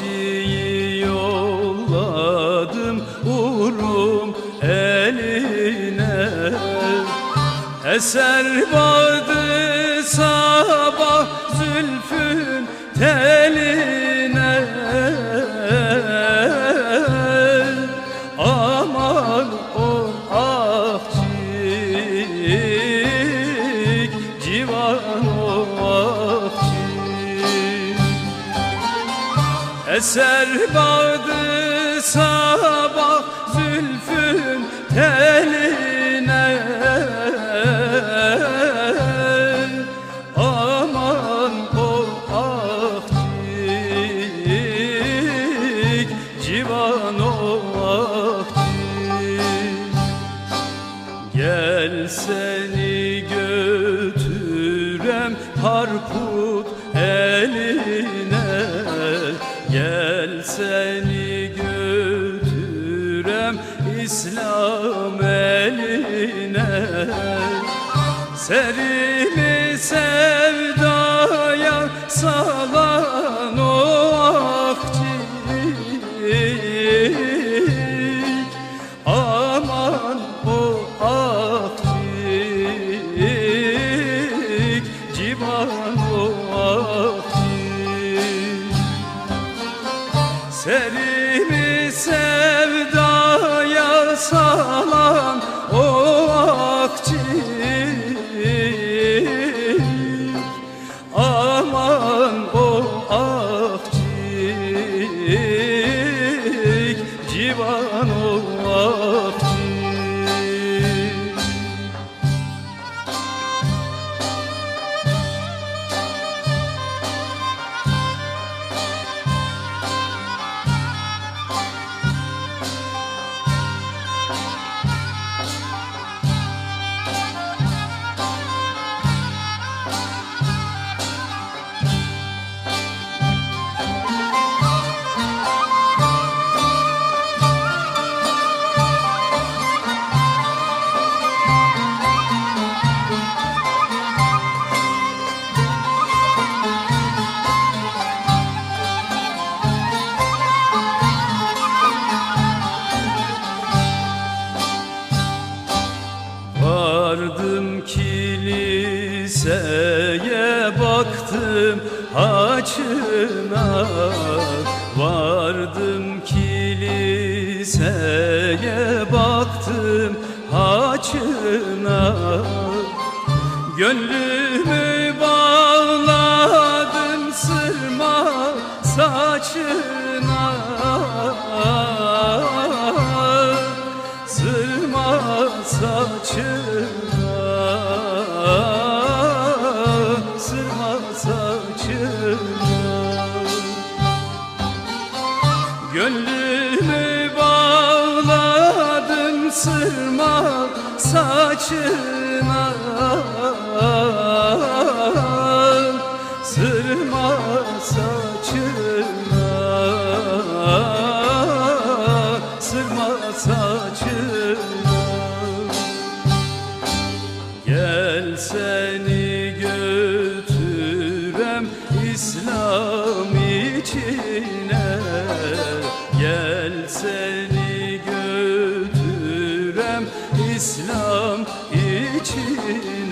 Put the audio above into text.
elçiyi yolladım uğrum eline. Eser vardı sabah zülfün teline Eser vardı sabah zülfün teline. Aman o akçik Civan o akçik Gel seni götürem Harput İslam eline Serimi Vardım kiliseye baktım haçına. Vardım kiliseye baktım haçına. Gönlümü bağladım sırma saçına. Sırma saçına sırma saçına. Sırma saçına. Sırma saçına. Gel seni İslam içine